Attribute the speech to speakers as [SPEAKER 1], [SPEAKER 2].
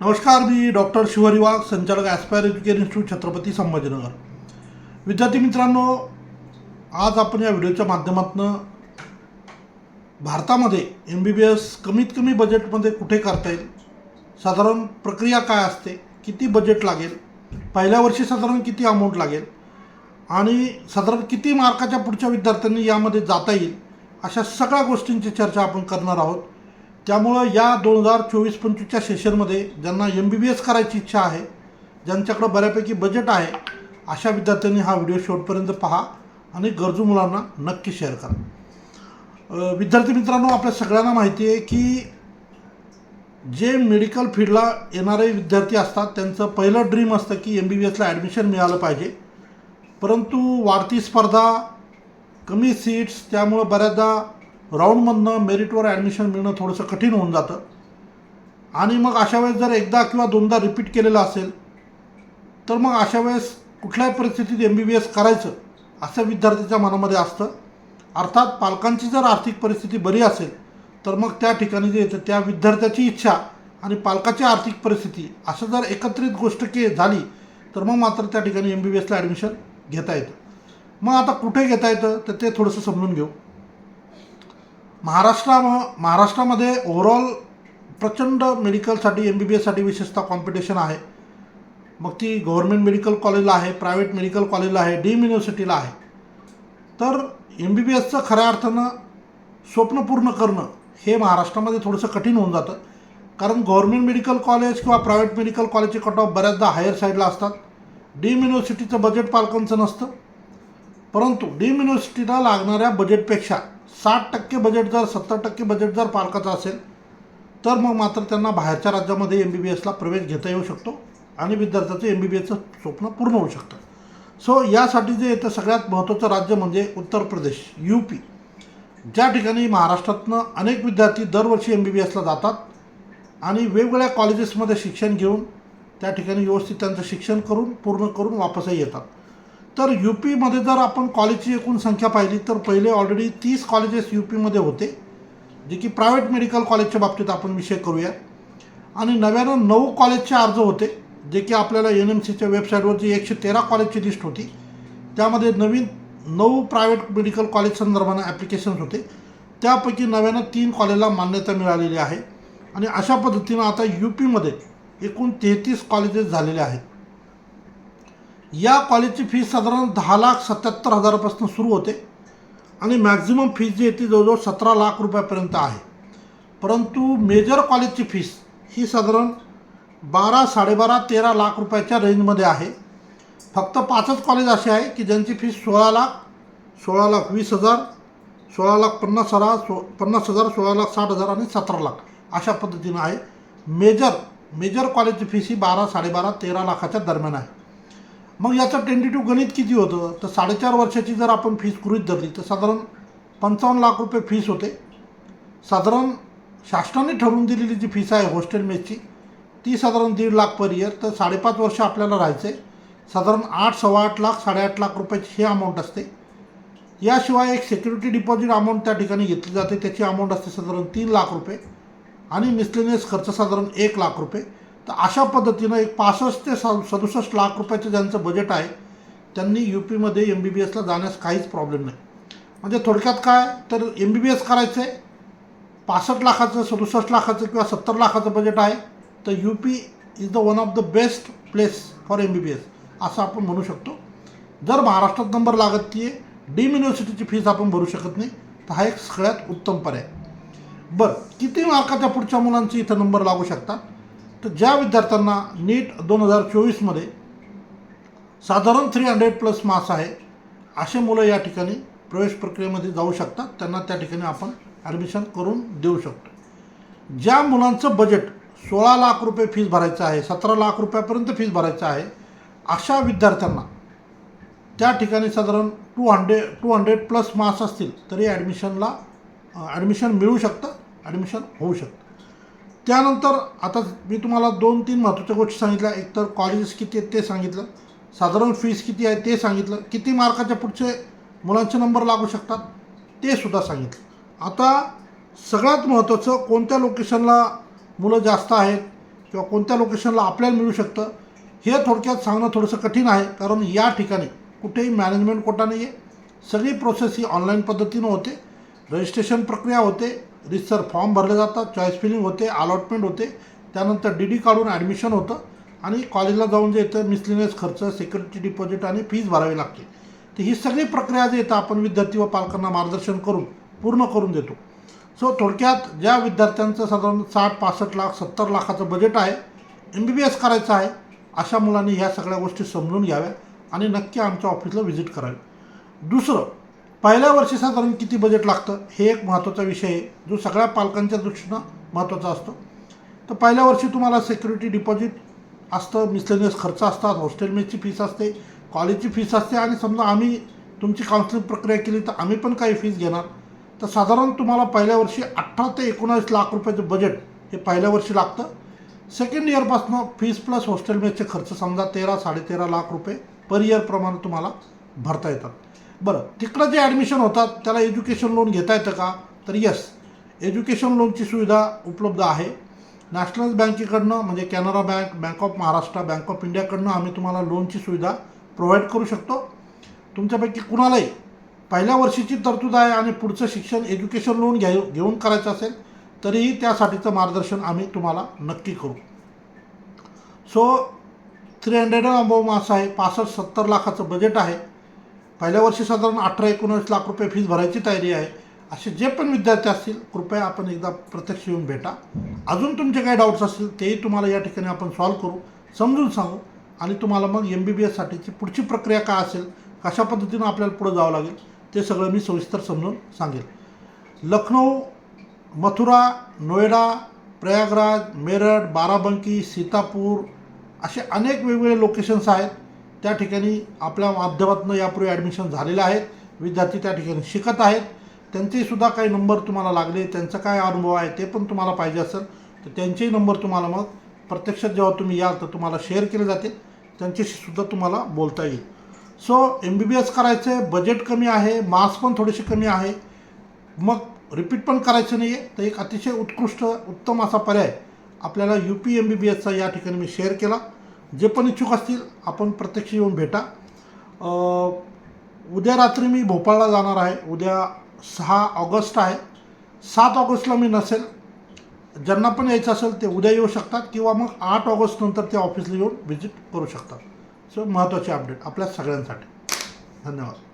[SPEAKER 1] नमस्कार मी डॉक्टर शिवहरी वाघ संचालक aspire education institute Chhatrapati Sambhajinagar. विद्यार्थी मित्रांनो आज आपण या व्हिडिओच्या माध्यमातून भारतामध्ये एम बी बी एस कमीत कमी बजेटमध्ये कुठे करता येईल? साधारण प्रक्रिया काय असते? किती बजेट लागेल? पहिल्या वर्षी साधारण किती अमाऊंट लागेल? आणि साधारण किती मार्काच्या पुढच्या विद्यार्थ्यांनी यामध्ये जाता येईल? अशा सगळ्या गोष्टींची चर्चा आपण करणार आहोत. त्यामुळं या दोन हजार चोवीस पंचवीसच्या सेशनमध्ये ज्यांना एम बी बी एस करायची इच्छा आहे ज्यांच्याकडं बऱ्यापैकी बजेट आहे अशा विद्यार्थ्यांनी हा व्हिडिओ शेवटपर्यंत पहा आणि गरजू मुलांना नक्की शेअर करा. विद्यार्थी मित्रांनो आपल्या सगळ्यांना माहिती आहे की जे मेडिकल फील्डला येणारे विद्यार्थी असतात त्यांचं पहिलं ड्रीम असतं की एम बी बी एसला ॲडमिशन मिळालं पाहिजे. परंतु वाढती स्पर्धा कमी सीट्स त्यामुळं बऱ्याचदा राऊंडमधनं मेरिटवर ॲडमिशन मिळणं थोडंसं कठीण होऊन जातं. आणि मग अशा वेळेस जर एकदा किंवा दोनदा रिपीट केलेलं असेल तर मग अशा वेळेस कुठल्याही परिस्थितीत एम बी बी एस करायचं असं विद्यार्थ्याच्या मनामध्ये असतं. अर्थात पालकांची जर आर्थिक परिस्थिती बरी असेल तर मग त्या ठिकाणी जे येतं त्या विद्यार्थ्याची इच्छा आणि पालकाची आर्थिक परिस्थिती असं जर एकत्रित गोष्ट के झाली तर मग मात्र त्या ठिकाणी एम बी बी एसला ॲडमिशन घेता येतं. मग आता कुठे घेता येतं तर ते थोडंसं समजून घेऊ. महाराष्ट्रा महाराष्ट्रामध्ये ओव्हरऑल प्रचंड मेडिकलसाठी एम बी बी एससाठी विशेषतः कॉम्पिटिशन आहे. मग ती गव्हर्मेंट मेडिकल कॉलेजला आहे प्रायव्हेट मेडिकल कॉलेजला आहे डीम युनिव्हर्सिटीला आहे. तर एम बी बी एसचं खऱ्या अर्थानं स्वप्न पूर्ण करणं हे महाराष्ट्रामध्ये थोडंसं कठीण होऊन जातं. कारण गव्हर्मेंट मेडिकल कॉलेज किंवा प्रायव्हेट मेडिकल कॉलेजचे कट ऑफ बऱ्याचदा हायर साईडला असतात. डीम युनिव्हर्सिटीचं बजेट पालकांचं नसतं. परंतु डीम युनिव्हर्सिटीला लागणाऱ्या बजेटपेक्षा साठ टक्के बजेट जर सत्तर टक्के बजेट जर पालकाचं असेल तर मग मात्र त्यांना बाहेरच्या राज्यामध्ये एम बी बी एसला प्रवेश घेता येऊ शकतो आणि विद्यार्थ्याचं एम बी बी एसचं स्वप्न पूर्ण होऊ शकतं. सो यासाठी जे येतं सगळ्यात महत्त्वाचं राज्य म्हणजे उत्तर प्रदेश यू पी ज्या ठिकाणी महाराष्ट्रातनं अनेक विद्यार्थी दरवर्षी एम बी बी एसला जातात आणि वेगवेगळ्या कॉलेजेसमध्ये शिक्षण घेऊन त्या ठिकाणी व्यवस्थित त्यांचं शिक्षण करून पूर्ण करून वापसही येतात. तर यू पीमध्ये जर आपण कॉलेजची एकूण संख्या पाहिली तर पहिले ऑलरेडी तीस कॉलेजेस यू पीमध्ये होते जे की प्रायव्हेट मेडिकल कॉलेजच्या बाबतीत आपण विषय करूया. आणि नव्यानं नऊ कॉलेजचे अर्ज होते जे की आपल्याला एन एम सीच्या वेबसाईटवरची एकशे तेरा कॉलेजची लिस्ट होती. त्यामध्ये नवीन नऊ प्रायव्हेट मेडिकल कॉलेज संदर्भानं ॲप्लिकेशन्स होते. त्यापैकी नव्यानं तीन कॉलेजला मान्यता मिळालेली आहे. आणि अशा पद्धतीनं आता यू पीमध्ये एकूण तेहतीस कॉलेजेस झालेले आहेत. या कॉलेजची फी साधारण दहा लाख सत्याहत्तर हजारापासून सुरू होते आणि मॅक्झिमम फीस जी आहे ती जवळजवळ सतरा लाख रुपयापर्यंत आहे. परंतु मेजर कॉलेजची फीस ही साधारण बारा साडेबारा तेरा लाख रुपयाच्या रेंजमध्ये आहे. फक्त पाचच कॉलेज असे आहे की ज्यांची फीस सोळा लाख सोळा लाख वीस हजार सोळा लाख पन्नास हजार सो पन्नास हजार सोळा लाख साठ हजार आणि सतरा लाख अशा पद्धतीनं आहे. मेजर मेजर कॉलेजची फीस ही बारा साडेबारा तेरा लाखाच्या दरम्यान आहे. मग याचं टेंटेटिव्ह गणित किती होतं? तर साडेचार वर्षाची जर आपण फीस गृहित धरली तर साधारण पंचावन्न लाख रुपये फीस होते. साधारण शासनाने ठरवून दिलेली जी फीस आहे हॉस्टेल मेसची ती साधारण दीड लाख पर इयर तर साडेपाच वर्ष आपल्याला राहायचं आहे साधारण आठ सव्वा आठ लाख साडेआठ लाख रुपयाची ही अमाऊंट असते. याशिवाय एक सिक्युरिटी डिपॉझिट अमाऊंट त्या ठिकाणी घेतली जाते. त्याची अमाऊंट असते साधारण तीन लाख रुपये आणि मिसलेनियस खर्च साधारण एक लाख रुपये. तर अशा पद्धतीनं एक पासष्ट ते सा सदुसष्ट लाख रुपयाचं ज्यांचं बजेट आहे त्यांनी यू पीमध्ये एम बी बी एसला जाण्यास काहीच प्रॉब्लेम नाही. म्हणजे थोडक्यात काय? तर एम बी बी एस करायचं आहे पासष्ट लाखाचं सदुसष्ट लाखाचं किंवा सत्तर लाखाचं बजेट आहे तर U P is the one of the best place for M B B S असं आपण म्हणू शकतो. जर महाराष्ट्रात नंबर लागत ती आहे डीम युनिव्हर्सिटीची फीस आपण भरू शकत नाही तर हा एक सगळ्यात उत्तम पर्याय. बरं किती मार्काच्या पुढच्या मुलांचे इथं नंबर लागू शकतात? तर ज्या विद्यार्थ्यांना नीट दोन हजार चोवीसमध्ये साधारण थ्री हंड्रेड प्लस मार्क्स आहे असे मुलं या ठिकाणी प्रवेश प्रक्रियेमध्ये जाऊ शकतात. त्यांना त्या ठिकाणी आपण ॲडमिशन करून देऊ शकतो. ज्या मुलांचं बजेट सोळा लाख रुपये फीज भरायचं आहे सतरा लाख रुपयापर्यंत फीज भरायचं आहे अशा विद्यार्थ्यांना त्या ठिकाणी साधारण two hundred two hundred plus marks असतील तरी ॲडमिशनला ॲडमिशन मिळू शकतं ॲडमिशन होऊ शकतं. त्यानंतर आता मी तुम्हाला दोन तीन महत्त्वाच्या गोष्टी सांगितल्या. एकतर कॉलेजेस किती आहेत ते सांगितलं. साधारण फीस किती आहे ते सांगितलं. किती मार्काच्या पुढचे मुलांचे नंबर लागू शकतात ते सुद्धा सांगितलं. आता सगळ्यात महत्त्वाचं कोणत्या लोकेशनला मुलं जास्त आहेत किंवा कोणत्या लोकेशनला आपल्याला मिळू शकतं हे थोडक्यात सांगणं थोडंसं कठीण आहे. कारण या ठिकाणी कुठेही मॅनेजमेंट कोटा नाही आहे सगळी प्रोसेस ही ऑनलाईन पद्धतीनं होते. रजिस्ट्रेशन प्रक्रिया होते. रिसर फॉर्म भरले जातात चॉईस फिलिंग होते अलॉटमेंट होते त्यानंतर डी डी काढून ॲडमिशन होतं आणि कॉलेजला जाऊन जे येतं मिसलिनियस खर्च सिक्युरिटी डिपॉझिट आणि फीज भरावी लागते. तर ही सगळी प्रक्रिया जे येतं आपण विद्यार्थी व पालकांना मार्गदर्शन करून पूर्ण करून देतो. सो थोडक्यात ज्या विद्यार्थ्यांचं साधारण साठ पासष्ट लाख सत्तर लाखाचं बजेट आहे एम बी बी एस करायचं आहे अशा मुलांनी ह्या सगळ्या गोष्टी समजून घ्याव्या आणि नक्की आमच्या ऑफिसला व्हिजिट करावी. दुसरं पहिल्या वर्षी साधारण किती बजेट लागतं हे एक महत्त्वाचा विषय आहे. जो सगळ्या पालकांच्या दृष्टीनं महत्त्वाचा असतो. तर पहिल्या वर्षी तुम्हाला सिक्युरिटी डिपॉझिट असतं मिसलेनियस खर्च असतात हॉस्टेल मेसची फीस असते कॉलेजची फीस असते आणि समजा आम्ही तुमची काउन्सिलिंग प्रक्रिया केली तर आम्ही पण काही फीस घेणार. तर साधारण तुम्हाला पहिल्या वर्षी अठरा ते एकोणावीस लाख रुपयाचं बजेट हे पहिल्या वर्षी लागतं. सेकंड इयरपासनं फीस प्लस हॉस्टेल मेसचे खर्च समजा तेरा साडेतेरा लाख रुपये पर इयरप्रमाणे तुम्हाला भरता येतात. बरं तिकडं जे ॲडमिशन होतात त्याला एज्युकेशन लोन घेता येतं का? तर यस एज्युकेशन लोनची सुविधा उपलब्ध आहे. नॅशनल बँकेकडनं म्हणजे Canara bank bank of Maharashtra bank of इंडियाकडनं आम्ही तुम्हाला लोनची सुविधा प्रोव्हाइड करू शकतो. तुमच्यापैकी कुणालाही पहिल्या वर्षीची तरतूद आहे आणि पुढचं शिक्षण एज्युकेशन लोन घ्या घेऊन करायचं असेल तरीही त्यासाठीचं मार्गदर्शन आम्ही तुम्हाला नक्की करू. सो थ्री हंड्रेड अबोव मास आहे. पासष्ट सत्तर लाखाचं बजेट आहे. पहिल्या वर्षी साधारण अठरा एकोणीस लाख रुपये फीस भरायची तयारी आहे. असे जे पण विद्यार्थी असतील कृपया आपण एकदा प्रत्यक्ष येऊन भेटा. अजून तुमचे काही डाऊट्स असतील तेही तुम्हाला या ठिकाणी आपण सॉल्व करू समजून सांगू आणि तुम्हाला मग एम बी बी एससाठीची पुढची प्रक्रिया काय असेल कशा पद्धतीनं आपल्याला पुढं जावं लागेल ते सगळं मी सविस्तर समजून सांगेल. लखनौ मथुरा नोएडा प्रयागराज मेरठ बाराबंकी सीतापूर असे अनेक वेगवेगळे लोकेशन्स आहेत. त्या ठिकाणी आपल्या माध्यमातून यापूर्वी ॲडमिशन झालेलं आहेत. विद्यार्थी त्या ठिकाणी शिकत आहेत. त्यांचेसुद्धा काही नंबर तुम्हाला लागले त्यांचा काय अनुभव आहे ते पण तुम्हाला पाहिजे असेल तर त्यांचेही नंबर तुम्हाला मग प्रत्यक्षात जेव्हा तुम्ही याल तर तुम्हाला शेअर केले जातील. त्यांच्याशीसुद्धा तुम्हाला बोलता येईल. So M B B S करायचं आहे बजेट कमी आहे मार्क्स पण थोडेसे कमी आहे. मग रिपीट पण करायचं नाही आहे तर एक अतिशय उत्कृष्ट उत्तम असा पर्याय आपल्याला U P M B B एसचा या ठिकाणी मी शेअर केला. जे पण इच्छुक असतील आपण प्रत्यक्ष येऊन भेटा. उद्या रात्री मी भोपाळला जाणार आहे. उद्या सहा ऑगस्ट आहे. सात ऑगस्टला मी नसेल. ज्यांना पण यायचं असेल ते उद्या येऊ शकतात किंवा मग आठ ऑगस्ट नंतर ते ऑफिसला येऊन व्हिजिट करू शकतात. सो महत्त्वाचे अपडेट आपल्या सगळ्यांसाठी. धन्यवाद.